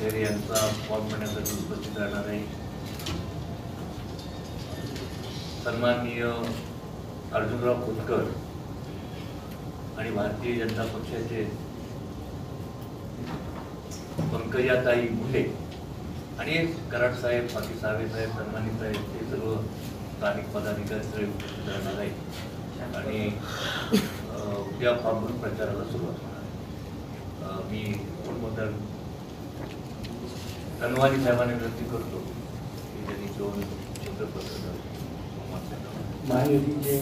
खैरे यांचा फॉर्म करण्यासाठी उपस्थित राहणार आहे. सन्माननीय अर्जुनराव खोतकर आणि भारतीय जनता पक्षाचे पंकजाताई मुंडे आणि कराड साहेब पाटील साहेब साहेब सन्मानित साहेब ते सर्व स्थानिक पदाधिकारी सगळे उपस्थित राहणार आहेत. आणि अ, उद्या फॉर्मवरून प्रचाराला सुरुवात होणार मी कोण मी मतदार धनवानी साहेबांनी विनंती करतो की त्यांनी दोन चित्रपट महायुतीचे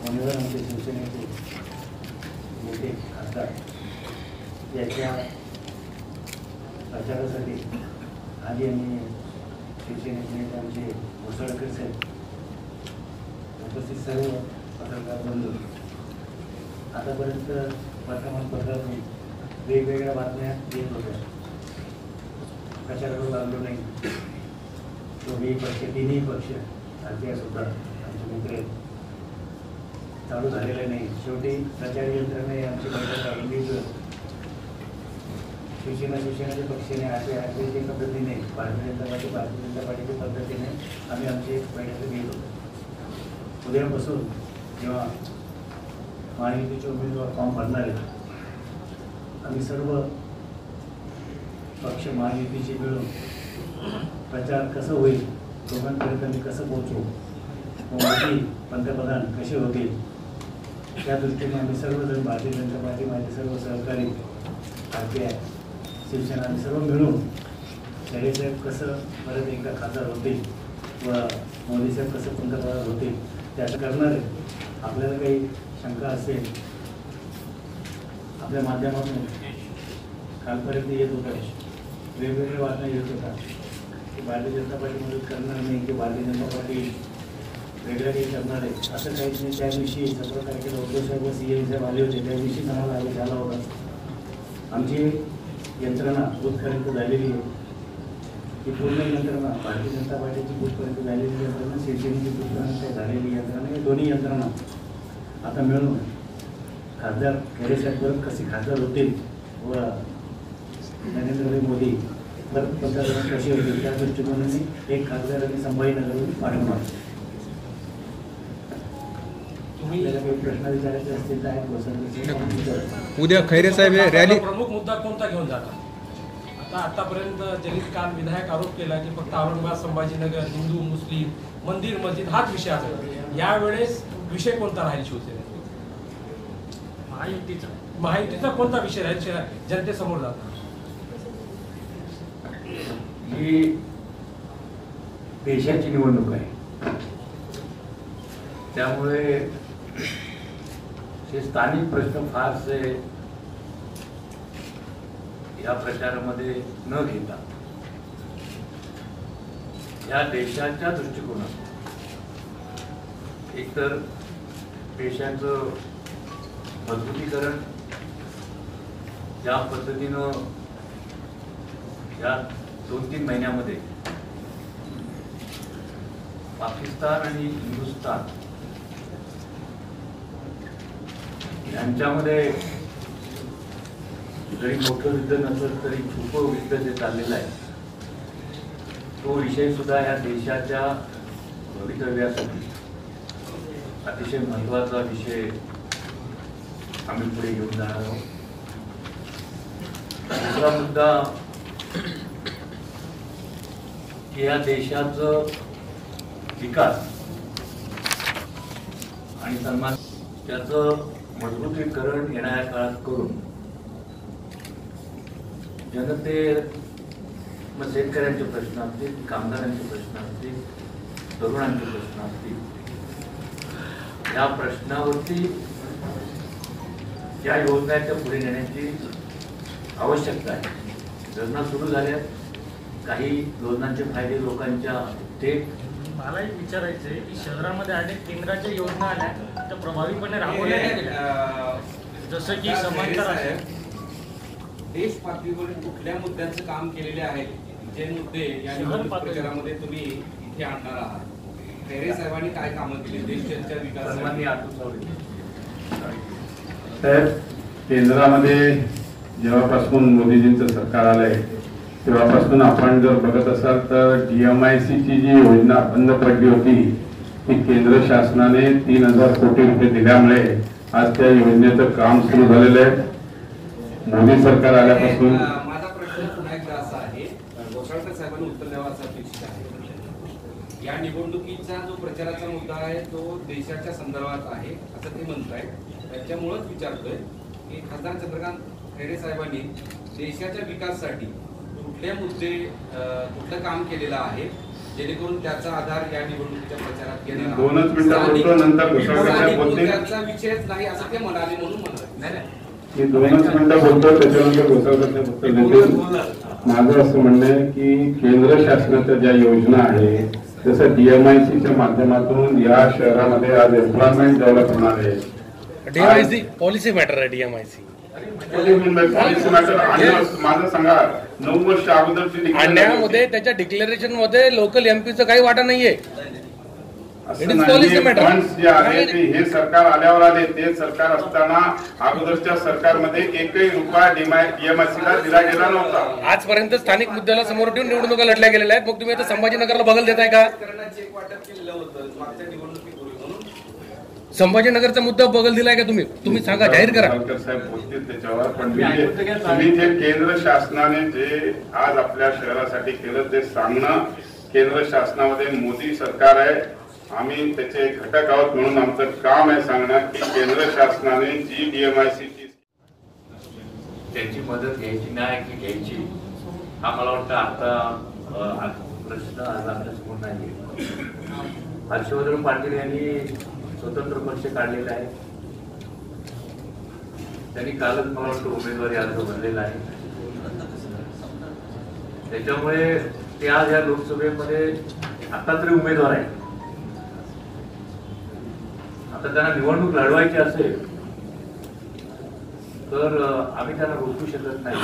उमेदवार आमचे शिवसेनेचे मोठे खासदार याच्या प्रचारासाठी आधी आम्ही शिवसेनेचे नेते आमचे घोसाळकर साहेब उपस्थित सर्व पत्रकार बंधू. आतापर्यंत वर्तमानपत्रातून वेगवेगळ्या बातम्या येत होत्या. कशाकडून लागलो नाही. दोन्ही पक्ष तिन्ही पक्ष भारतीय सुद्धा आमचे मित्र चालू झालेले नाही. शेवटी प्रचार यंत्रणे आमची बैठक आहे इंडिव्हिज्युअल शिवसेना शिवसेनेच्या पक्षाने असे असे पद्धतीने भारतीय जनता पार्टी भारतीय जनता पार्टीच्या पद्धतीने आम्ही आमची बैठक घेत होतो. उद्यापासून जेव्हा महायुतीचे उमेदवार फॉर्म भरणार आहेत आम्ही सर्व पक्ष महायुतीचे मिळून प्रचार कसं होईल लोकांपर्यंत आम्ही कसं पोहोचू मोदी पंतप्रधान कसे होतील त्या दृष्टीने आम्ही सर्वजण भारतीय जनता पार्टी माझे सर्व सहकारी आर शिवसेना आम्ही सर्व मिळून साहेब कसं परत एकदा खासदार होतील व मोदी साहेब कसं पंतप्रधान होतील त्याचं करणार आहे. आपल्याला काही शंका असेल आपल्या माध्यमातून कालपर्यंत येत होतं. वेगवेगळ्या बातम्या येत होत्या की भारतीय जनता पार्टी मदत करणार नाही की भारतीय जनता पार्टी वेगळं काही करणार आहे असं काहीच नाही. त्या दिवशी सतरा तारखेला उद्धव साहेब व सी एम साहेब आले होते. त्या दिवशीच आम्हाला आले झाला होता. आमची यंत्रणा बूथपर्यंत झालेली आहे. ती पूर्ण यंत्रणा भारतीय जनता पार्टीची बूथपर्यंत झालेली यंत्रणा शिवसेनेची बूथपर्यंत झालेली यंत्रणा हे दोन्ही यंत्रणा आता मिळून खासदार खैरे साहेब परत कसे खासदार होतील व नरेंद्रभाई मोदी पंतप्रधान कसे होतील? त्या दृष्टिकोनाने एक खासदार आणि आहेत वसंत उद्या खैरे साहेब हे रॅली प्रमुख मुद्दा कोणता घेऊन जातात आता आतापर्यंत ज्यांनी काल विधायक आरोप केला की फक्त औरंगाबाद संभाजीनगर हिंदू मुस्लिम मंदिर मस्जिद हाच विषय असेल यावेळेस विषय कोणता राहील शिवसेनेचा? महायुतीचा. महायुतीचा कोणता विषय राहील? जनतेसमोर जातो. ही देशाची निवडणूक आहे. त्यामुळे हे स्थानिक प्रश्न फारसे या प्रचारामध्ये न घेता या देशाच्या दृष्टिकोनातून एकतर देशाचं मजबूतीकरण ज्या पद्धतीनं या दोन तीन महिन्यामध्ये पाकिस्तान आणि हिंदुस्तान यांच्यामध्ये जरी मोठं युद्ध नसलं तरी छुपं युद्ध जे चाललेलं आहे तो विषय सुद्धा या देशाच्या भवितव्यासाठी अतिशय महत्त्वाचा विषय आम्ही पुढे घेऊन जाणार आहोत. दुसरा मुद्दा की या देशाचं विकास आणि सन्मान त्याचं मजबूतीकरण येणाऱ्या काळात करून जनते मग शेतकऱ्यांचे प्रश्न असतील कामगारांचे प्रश्न असतील तरुणांचे प्रश्न असतील या प्रश्नावरती ज्या योजना त्या पुढे नेण्याची आवश्यकता आहे. योजना सुरू झाल्यात. काही योजनांचे फायदे लोकांच्या थेट मला एक विचारायचं आहे की शहरामध्ये अनेक केंद्राच्या योजना आल्या त्या प्रभावीपणे राबवल्या नाही गेल्या. जसं की समांतर असेल देश पातळीवर कुठल्या मुद्द्यांचं काम केलेले आहेत जे मुद्दे या निवडणूक. प्रचारामध्ये तुम्ही इथे आणणार आहात. खैरे साहेबांनी काय कामं केली? देश त्यांच्या सन्माननीय विकासासाठी साहेब केंद्रामध्ये जेव्हापासून मोदीजींचं सरकार आलंय तेव्हापासून आपण जर बघत असाल तर डी एम आय सीची जी योजना बंद पडली होती ती केंद्र शासनाने तीन हजार कोटी रुपये दिल्यामुळे आज त्या योजनेचं काम सुरू झालेलं आहे. मोदी सरकार आल्यापासून माझा प्रश्न पुन्हा एकदा असा आहे घोसाळकर साहेबांनी उत्तर द्यावं असं अपेक्षित आहे. या निवडणुकीचा जो प्रचाराचा मुद्दा आहे तो देशाच्या संदर्भात आहे असं ते म्हणत आहे त्याच्यामुळंच विचारतोय की खासदार चंद्रकांत खैरे साहेबांनी देशाच्या विकासासाठी कुठले मुद्दे कुठलं काम केलेलं आहे जेणेकरून त्याचा आधार या निवडणुकीच्या प्रचारात. दोनच. मुद्द्याचा विषयच नाही असं ते म्हणाले म्हणून म्हणाले मी दोनच मिनिटं बोलतो त्याच्यानंतर घोसाळकर साहेब उत्तर देतील माझं असं म्हणणं आहे की केंद्र शासनाच्या ज्या योजना आहे जसं डीएमआयसीच्या माध्यमातून या शहरामध्ये आज एम्प्लॉयमेंट डेव्हलप होणार आहे डीएमआयसी पॉलिसी मॅटर आहे डीएमआयसी आणण्यामध्ये त्याच्या डिक्लेरेशनमध्ये लोकल एमपीचं काही वाटा नाहीये. हे सरकार आल्यावर आले. ते सरकार असताना अगोदरच्या सरकारमध्ये एकही रुपया डीएमआयसी ला दिला गेला नव्हता. आजपर्यंत स्थानिक मुद्द्याला समोर ठेवून निवडणुका लढल्या गेलेल्या आहेत. मग तुम्ही आता संभाजीनगरला बघल देताय का शेतकऱ्यांना चेक वाटप केलेलं होतं मागच्या निवडणुकीपूर्वी म्हणून संभाजीनगरचा मुद्दा बगल दिलाय का तुम्ही? तुम्ही सांगा जाहीर करा. साहेब बोलतील त्याच्यावर पण मी जे- तुम्ही जे केंद्र शासनाने जे आज आपल्या शहरासाठी केलं ते सांगणं केंद्र शासनामध्ये मोदी सरकार आहे. आम्ही त्याचे घटक आहोत म्हणून आमचं काम आहे सांगणं की केंद्र शासनाने जी डीएमआयसी त्यांची मदत घ्यायची नाही की घ्यायची? हा मला वाटतं आता प्रश्न आज आपल्यासमोर नाही हर्षवर्धन पाटील यांनी स्वतंत्र पक्ष काढलेला आहे. त्यांनी कालच मला वाटतं उमेदवारी अर्ज भरलेला आहे. त्याच्यामुळे ते आज या लोकसभेमध्ये आता तरी उमेदवार आहे आता त्यांना निवडणूक लढवायची असेल तर आम्ही त्यांना रोखू शकत नाही.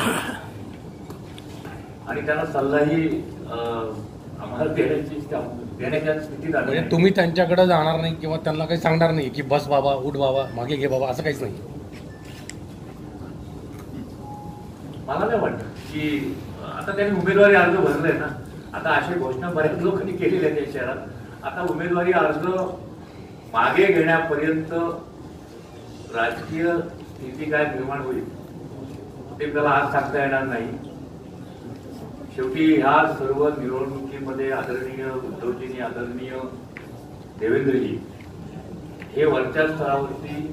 आणि त्यांना सल्लाही आम्हाला देण्याची म्हणजे. तुम्ही त्यांच्याकडे जाणार नाही किंवा त्यांना काही सांगणार नाही की बस बाबा उठ बाबा मागे घे बाबा असं काहीच नाही मला नाही वाटत की आता त्यांनी उमेदवारी अर्ज भरलाय ना आता अशा घोषणा बऱ्याच लोकांनी केलेल्या आहेत या शहरात आता उमेदवारी अर्ज मागे घेण्यापर्यंत राजकीय स्थिती काय निर्माण होईल ते त्याला आज सांगता येणार नाही शेवटी ह्या सर्व निवडणुकीमध्ये आदरणीय उद्धवजींनी आदरणीय देवेंद्रजी हे वरच्या स्तरावरती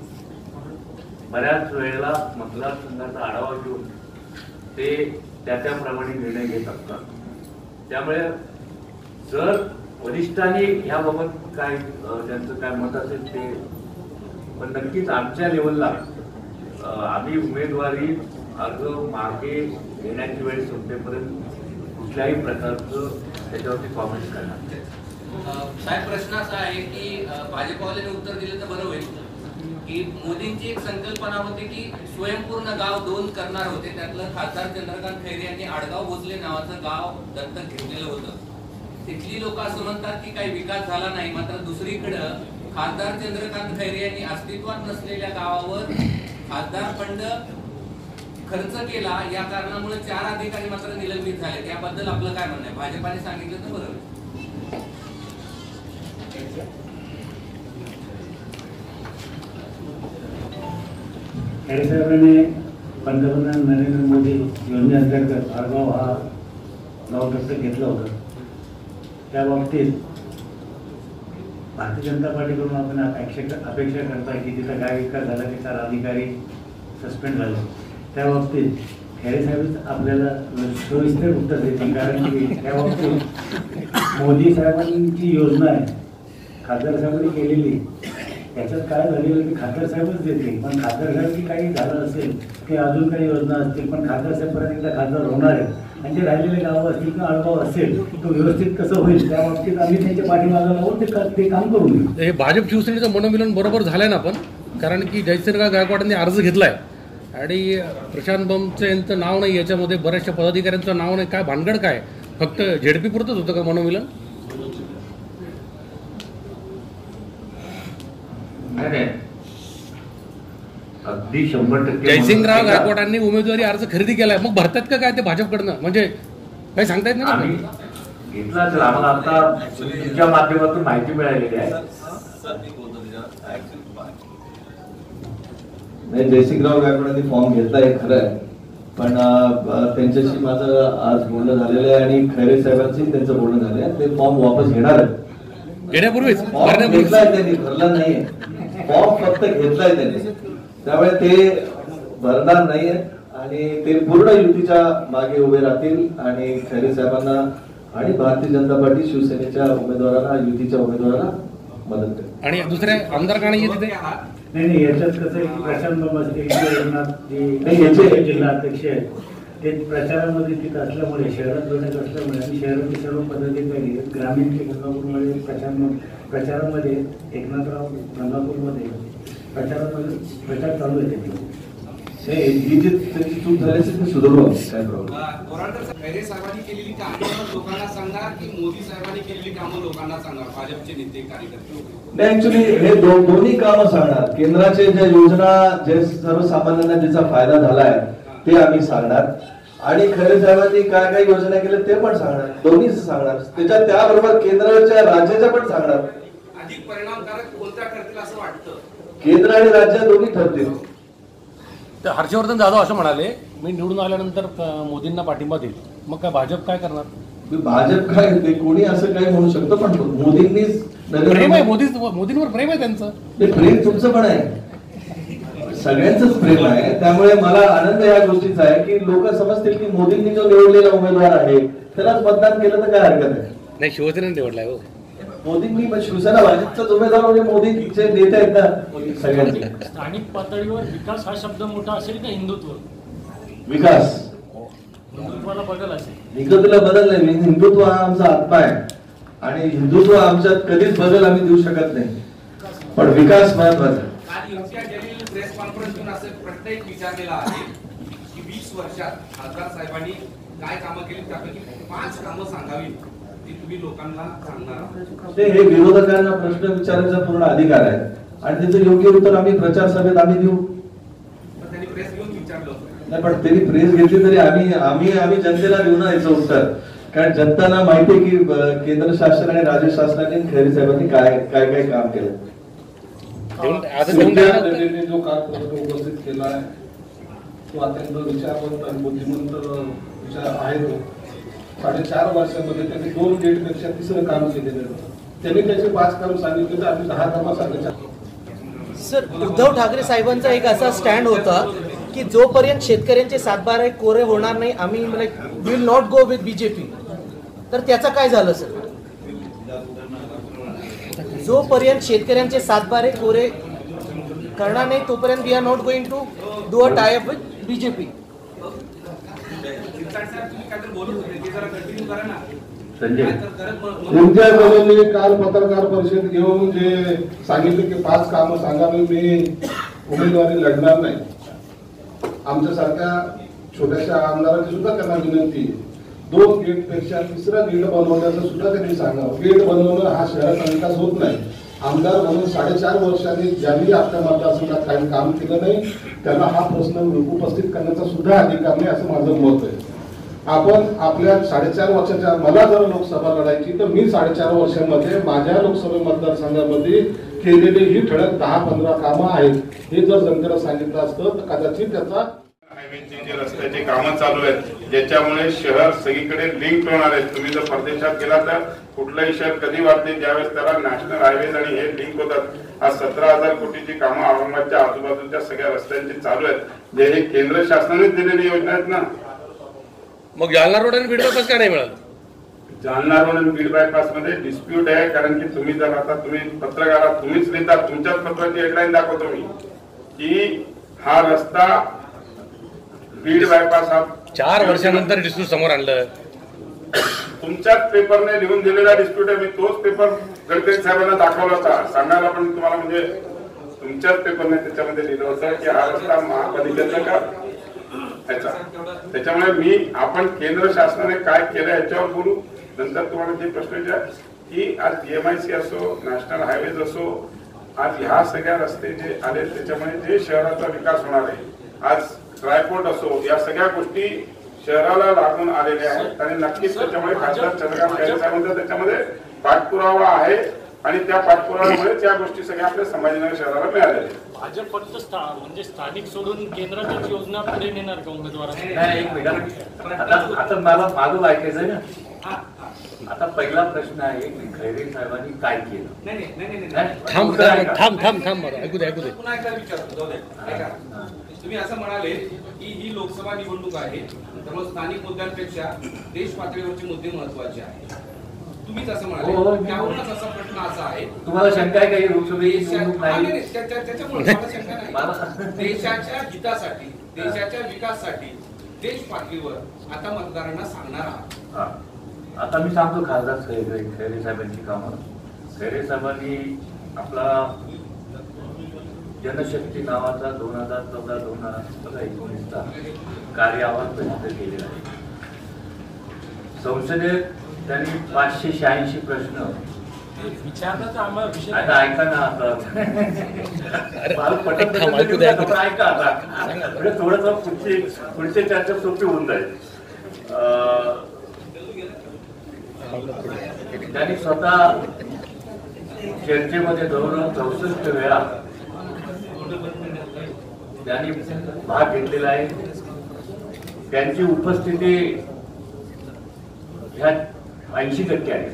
बऱ्याच वेळेला मतदारसंघाचा आढावा घेऊन ते त्या त्याप्रमाणे निर्णय घेत असतात. त्यामुळे जर वरिष्ठांनी ह्याबाबत काय त्यांचं काय मत असेल ते पण नक्कीच आमच्या लेवलला आम्ही उमेदवारी अर्ज मागे घेण्याची वेळ संपेपर्यंत कुठल्याही प्रकारचं त्याच्यावरती कॉमेंट करणार साहेब प्रश्न असा आहे की भाजपवाल्याने उत्तर दिलं तर बरं होईल. की मोदींची एक संकल्पना होती की स्वयंपूर्ण गाव दोन करणार होते. त्यातलं खासदार चंद्रकांत खैरे यांनी आडगाव भोसले नावाचं गाव दत्तक घेतलेलं होतं. तिथली लोक असं म्हणतात की काही विकास झाला नाही मात्र दुसरीकडं खासदार चंद्रकांत खैरे यांनी अस्तित्वात नसलेल्या गावावर खासदार फंड खर्च केला या कारणामुळे चार अधिकारी मात्र निलंबित झाले. त्याबद्दल आपलं काय म्हणणं आहे? भाजपाने सांगितलं तर बरं. होईल साहेबांनी पंतप्रधान नरेंद्र मोदी योजनेअंतर्गत आरगाव हा गाव दत्तक घेतलं त्या बाबतीत भारतीय जनता पार्टीकडून आपण अपेक्षा अपेक्षा करताय की तिथं काय विकास झाला की चार अधिकारी सस्पेंड झाले. त्या बाबतीत खेडे साहेबच आपल्याला सविस्तर उत्तर देतील. कारण की त्या बाबतीत मोदी साहेबांची योजना आहे. खासदार साहेबांनी केलेली. त्याच्यात काय झालेलं की खासदार साहेबच देतील. पण खासदार साहेब काही झालं असेल ते अजून काही योजना असतील पण खासदार साहेबपर्यंत एकदा खासदार होणार आहे आणि जे राहिलेले गावं असतील किंवा अडगाव असेल तो व्यवस्थित कसं होईल? त्या बाबतीत आम्ही त्यांच्या पाठीमागं लावून ते ते काम करून हे भाजप शिवसेनेचं मनोमिलन बरोबर झालंय ना पण? कारण की जयसिंगराव गायकवाडांनी अर्ज घेतलाय. आणि प्रशांत बमचं यांचं नाव नाही याच्यामध्ये बऱ्याचशा पदाधिकाऱ्यांचं नाव नाही. काय भानगड काय? फक्त झेडपी पुरतच होतं का मनोमिलन? अगदी शंभर टक्के जयसिंगराव गायकवाडांनी उमेदवारी अर्ज खरेदी केलाय. मग भरतात का काय ते भाजपकडनं? म्हणजे काही सांगता येत आम्ही नाही ना? घेतला असेल. आम्हाला आता तुमच्या माध्यमातून माहिती मिळालेली आहे. नाही जयसिंगराव गायकवाडांनी फॉर्म घेतलाय खरं आहे. पण त्यांच्याशी माझं आज बोलणं झालेलं आहे आणि खैरे साहेबांशी त्यांचं बोलणं झालंय. ते फॉर्म वापस घेणार आहेत. घेण्यापूर्वीच? फॉर्म घेतलाय त्यांनी भरला नाहीये. फॉर्म फक्त घेतलाय त्यांनी. त्यामुळे ते भरणार नाहीये आणि ते पूर्ण युतीच्या मागे उभे राहतील आणि खैरे साहेबांना आणि भारतीय जनता पार्टी शिवसेनेच्या उमेदवारांना युतीच्या उमेदवारांना मदत करेल. आणि दुसऱ्या आमदार तिथे? नाही नाही याच्यात कसं आहे की प्रशांत बाबा नाही, याचे- जिल्हा अध्यक्ष आहेत ते प्रचारामध्ये तिथं असल्यामुळे शहरात भेटत असल्यामुळे आणि शहरातील सर्व पदाधिकारी ग्रामीण ते गंगापूरमध्ये प्रचार प्रचारामध्ये एकनाथराव गंगापूरमध्ये प्रचारामध्ये प्रचार चालू आहे हे जी त्यांची चूक झाली असेल ती सुधारू आम्ही, काय प्रॉब्लेम बोराडकर साहेब, खैरे साहेबांनी केलेली कामं लोकांना सांगा की मोदी साहेबांनी केलेली कामं लोकांना सांगा भाजपचे नेते कार्यकर्ते वगैरे. नाही ऍक्च्युली हे दोन्ही कामं सांगणार. केंद्राचे ज्या योजना जे सर्वसामान्यांना ज्याचा फायदा झालाय ते आम्ही सांगणार. आणि खरे साहेबांनी काय काय योजना केल्या ते पण सांगणार. दोन्ही सांगणार. त्याच्या त्याबरोबर केंद्राच्या राज्याच्या पण सांगणार. अधिक परिणामकारक कोणत्या ठरतील असं वाटतं? केंद्र आणि राज्य दोन्ही ठरतील. तर हर्षवर्धन जाधव असं म्हणाले मी निवडून आल्यानंतर मोदींना पाठिंबा देईल. मग काय भाजप काय करणार? मी भाजप काय ते कोणी असं काही म्हणू शकतो पण नरेंद्र प्रेम आहे मोदी- मोदी मोदींवर प्रेम आहे त्यांचं. ते प्रेम तुमचं पण आहे. सगळ्यांचंच प्रेम आहे. त्यामुळे मला आनंद या गोष्टीचा आहे की लोक समजतील की मोदींनी जो निवडलेला उमेदवार आहे त्यालाच मतदान केलं तर काय हरकत आहे? नाही शिवसेनेने निवडलाय हो. मोदींनी पण शिवसेना भाजपचाच उमेदवार म्हणजे मोदीचे नेते आहेत ना सगळ्यांचे स्थानिक पातळीवर विकास हा शब्द मोठा असेल का हिंदुत्व? विकास. हिंदुत्वाला बदल असेल. हिंदुत्वला बदल नाही हिंदुत्व हा आमचा आत्मा आहे. आणि हिंदुत्व आमच्यात कधीच बदल आम्ही देऊ शकत नाही. पण विकास महत्त्वाचा प्रेस कॉन्फरन्स असं प्रश्न एक विचारलेला आहे की वीस वर्षात खासदार साहेबांनी काय कामं केली त्यापैकी पाच कामं सांगावी ती तुम्ही लोकांना सांगणार आहात. ते हे विरोधकांना प्रश्न विचारायचा पूर्ण अधिकार आहे. आणि त्याचं योग्य उत्तर आम्ही प्रचार सभेत आम्ही देऊ. तर त्यांनी प्रेस घेऊन विचारलं होतं. नाही पण त्यांनी प्रेस घेतली तरी आम्ही आम्ही आम्ही जनतेला देऊ ना याचं उत्तर. कारण जनताना माहिती आहे की केंद्र शासन आणि राज्य शासनाने खैरे साहेबांनी काय काय काय काम केलं. जो कागदपत्र उपस्थित केला आहे तो अत्यंत विचारवंत आणि बुद्धिमंत विचार आहे तो. साडेचार वर्षामध्ये त्यांनी दोन गेटपेक्षा तिसरं काम केलेलं आहे. त्यांनी त्याचे पाच काम सांगितले तर आम्ही दहा कामं सांगायचे सर उद्धव ठाकरे साहेबांचा एक असा स्टँड होता की जोपर्यंत शेतकऱ्यांचे सातबारा कोरे होणार नाही आम्ही will not go with BJP तर त्याचं काय झालं सर? जोपर्यंत शेतकऱ्यांचे सातबारे कोरे करणार नाही तोपर्यंत we are not going to do a tie up with BJP तुमच्या जवळ काल पत्रकार परिषद घेऊन जे सांगितले की पाच कामं सांगावी मी उमेदवारी लढणार नाही. आमच्यासारख्या छोट्याशा आमदाराची सुद्धा त्यांना विनंती दोन गेटपेक्षा तिसरा गेट बनवण्याचं सुद्धा त्यांनी सांगावं. गेट बनवणं हा शहराचा विकास होत नाही. आमदार म्हणून साडेचार वर्षांनी ज्यांनी आपल्या मतदारसंघात काही काम केलं नाही त्यांना हा प्रश्न उपस्थित करण्याचा सुद्धा अधिकार नाही असं माझं मत आहे. आपण आपल्या साडेचार वर्षाच्या मला जर लोकसभा लढायची तर मी साडेचार वर्षामध्ये माझ्या लोकसभा मतदारसंघामध्ये केलेली ही ठळक दहा पंधरा कामं आहेत. हे जर जनतेला सांगितलं असतं तर कदाचित त्याचा हायवेचे जे रस्त्याची कामं चालू आहेत ज्याच्यामुळे शहर सगळीकडे लिंक होणार आहेत. तुम्ही जर परदेशात गेला तर कुठलंही शहर कधी वाढते ज्यावेळेस त्याला नॅशनल हायवेज आणि हे लिंक होतात. आज सतरा हजार कोटीची कामं औरंगाबादच्या आजूबाजूच्या सगळ्या रस्त्यांची चालू आहेत. जे हे केंद्र शासनाने दिलेली योजना आहेत ना? मग जालना रोड आणि बीडवर का नाही मिळालं? जालना रोड आणि बीड बायपासमध्ये डिस्प्यूट आहे कारण की तुम्ही जर आता तुम्ही पत्रकार आहात, तुम्हीच लिहिता तुमच्याच पत्राची हेडलाईन दाखवतो मी की हा रस्ता बीड बायपास हा चार वर्षानंतर डिस्प्यूट समोर आणलं. तुमच्याच पेपरने लिहून दिलेला डिस्प्यूट आहे मी तोच पेपर गडकरी साहेबांना दाखवला होता. सांगायला पण तुम्हाला म्हणजे तुमच्याच पेपरने त्याच्यामध्ये लिहिलं होतं की हा रस्ता महापालिकेचा का? ह्याचा त्याच्यामुळे मी आपण केंद्र शासनाने काय केलं याच्यावर बोलू? नंतर तुम्हाला जे प्रश्न विचार की आज एमआयसी असो नॅशनल हायवेज असो आज ह्या सगळ्या रस्ते जे आले त्याच्यामुळे जे शहराचा विकास होणार आहे आज ट्रायपोर्ट असो या सगळ्या गोष्टी शहराला लागून आलेल्या आहेत. आणि नक्कीच त्याच्यामुळे खासदार चंद्रकांत त्याच्यामध्ये पाठपुरावा आहे. आणि त्या पाठपुराव्यामुळे त्या गोष्टी सगळ्या आपल्या संभाजीनगर शहराला मिळालेल्या आहेत. भाजप फक्त स्था म्हणजे स्थानिक सोडून केंद्रातच योजना पुढे नेणार का उमेदवारांना? नाही एक मिनिट आता आता मला मागं ऐकायचं ना. आता पहिला प्रश्न आहे की खैरे साहेबांनी काय केलं? नाही नाही नाही नाही, नाही? नाही. थांब उत्तर. थांब थांब थांब बरं ऐकू दे ऐकू दे. पुन्हा एकदा विचारतो जाऊ द्या ऐका. तुम्ही असं म्हणाले की ही लोकसभा निवडणूक आहे त्यामुळे स्थानिक मुद्द्यांपेक्षा देश पातळीवरचे मुद्दे महत्त्वाचे आहेत. तुम्हीच असं हो, हो, म्हणाले मी- त्यावरूनच असा प्रश्न असा आहे. तुम्हाला शंका आहे का? ही लोकसभेची देशा- निवडणूक हा, नाही, नाही नाही, त्या- त्या- त्याच्यामुळे मला शंका नाही. मला- देशाच्या हितासाठी देशाच्या विकासासाठी देश पातळीवर आता मतदारांना सांगणार आहात. हा. आता मी सांगतो खासदार खैरे साहेबांची कामं. खैरे साहेबांनी आपला जनशक्ती नावाचा दोन हजार चौदा दोन हजार एकोणीसचा कार्य अहवाल प्रसिद्ध केलेला आहे. संसदेत त्यांनी पाचशे शहाऐंशी प्रश्न. विचारलं तर आम्हाला विषय आता ऐका ना आता. पटत ऐकू आता. म्हणजे थोडस पुढची पुढची चर्चा सोपी होऊन जाईल. अं, त्यांनी स्वतः चर्चेमध्ये जवळजवळ चौसष्ट वेळा त्यांनी भाग घेतलेला आहे. त्यांची उपस्थिती ह्या ऐंशी टक्के आहे.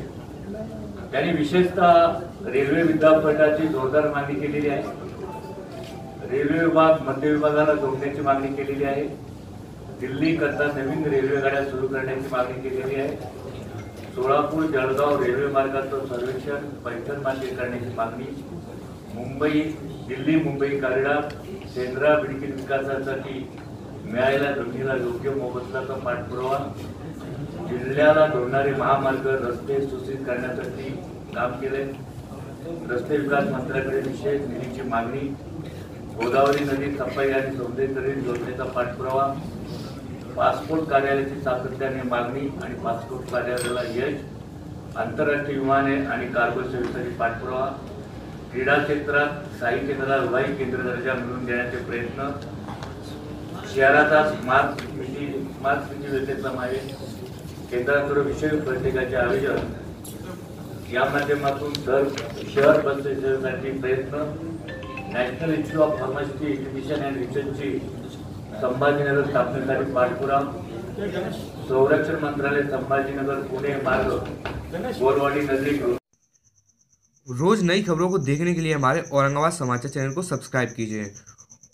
त्यांनी विशेषतः रेल्वे विद्यापीठाची जोरदार मागणी केलेली आहे. रेल्वे विभाग मध्य विभागाला जोडण्याची मागणी केलेली आहे. दिल्ली करता नवीन रेल्वे गाड्या सुरू करण्याची मागणी केलेली आहे. सोलापूर जळगाव रेल्वे मार्गाचं सर्वेक्षण पैठण मार्गे करण्याची मागणी. मुंबई दिल्ली मुंबई कॉरिडॉर सेंद्रा बिडकी विकासासाठी मिळालेल्या जमिनीला योग्य मोबदलाचा पाठपुरावा. जिल्ह्याला जोडणारे महामार्ग रस्ते सुस्थित करण्यासाठी काम केले. रस्ते विकास मंत्र्याकडे विशेष निधीची मागणी. गोदावरी नदी सफाई आणि सौंदर्यीकरण योजनेचा पाठपुरावा. पासपोर्ट कार्यालयाची सातत्याने मागणी आणि पासपोर्ट कार्यालयाला यश. आंतरराष्ट्रीय विमाने आणि कार्गो सेवेसाठी पाठपुरावा. क्रीडा क्षेत्रात स्थायी केंद्राला विवाही केंद्र दर्जा मिळवून देण्याचे प्रयत्न. शहराचा स्मार्ट सिटी स्मार्ट सिटी व्यवस्थेचा समावेश आयोजन दर शहर प्रयत्न ऑफ़ संभाजीनगर पाठपुरावा, संरक्षण मंत्रालय संभाजीनगर पुणे मार्ग रोज़ नई खबरों को देखने के लिए हमारे औरंगाबाद समाचार चैनल को सब्सक्राइब कीजिए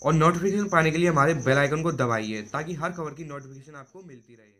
और नोटिफिकेशन पाने के लिए हमारे बेल आइकन को दबाइए ताकि हर खबर की नोटिफिकेशन आपको मिलती रहे।